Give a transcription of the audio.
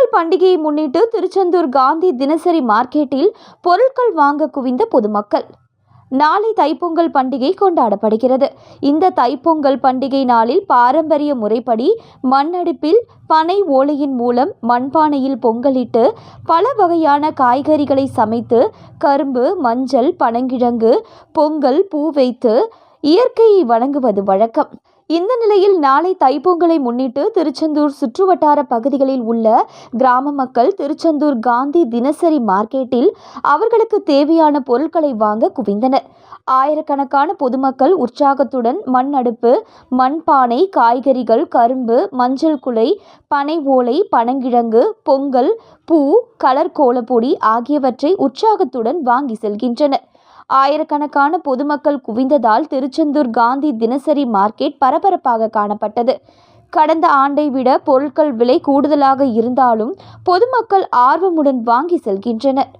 பொங்கல் பண்டிகையை முன்னிட்டு திருச்செந்தூர் காந்தி தினசரி மார்க்கெட்டில் பொருட்கள் வாங்க குவிந்த பொதுமக்கள். நாளை தைப்பொங்கல் பண்டிகை கொண்டாடப்படுகிறது. இந்த தைப்பொங்கல் பண்டிகை நாளில் பாரம்பரிய முறைப்படி மண்ணடுப்பில் பனை ஓலையின் மூலம் மண்பானையில் பொங்கலிட்டு பல வகையான காய்கறிகளை சமைத்து கரும்பு மஞ்சள் பனங்கிழங்கு பொங்கல் பூ வைத்து இயற்கையை வணங்குவது வழக்கம். இந்த நிலையில் நாளை தைப்பொங்கலை முன்னிட்டு திருச்செந்தூர் சுற்றுவட்டார பகுதிகளில் உள்ள கிராம மக்கள் திருச்செந்தூர் காந்தி தினசரி மார்க்கெட்டில் அவர்களுக்கு தேவையான பொருட்களை வாங்க குவிந்தனர். ஆயிரக்கணக்கான பொதுமக்கள் உற்சாகத்துடன் மண் அடுப்பு மண்பானை காய்கறிகள் கரும்பு மஞ்சள் குலை பனை ஓலை பனங்கிழங்கு பொங்கல் பூ கலர் கோலப்பொடி ஆகியவற்றை உற்சாகத்துடன் வாங்கி செல்கின்றனர். ஆயிரக்கணக்கான பொதுமக்கள் குவிந்ததால் திருச்செந்தூர் காந்தி தினசரி மார்க்கெட் பரபரப்பாக காணப்பட்டது. கடந்த ஆண்டை விட பொருட்கள் விலை கூடுதலாக இருந்தாலும் பொதுமக்கள் ஆர்வமுடன் வாங்கி செல்கின்றனர்.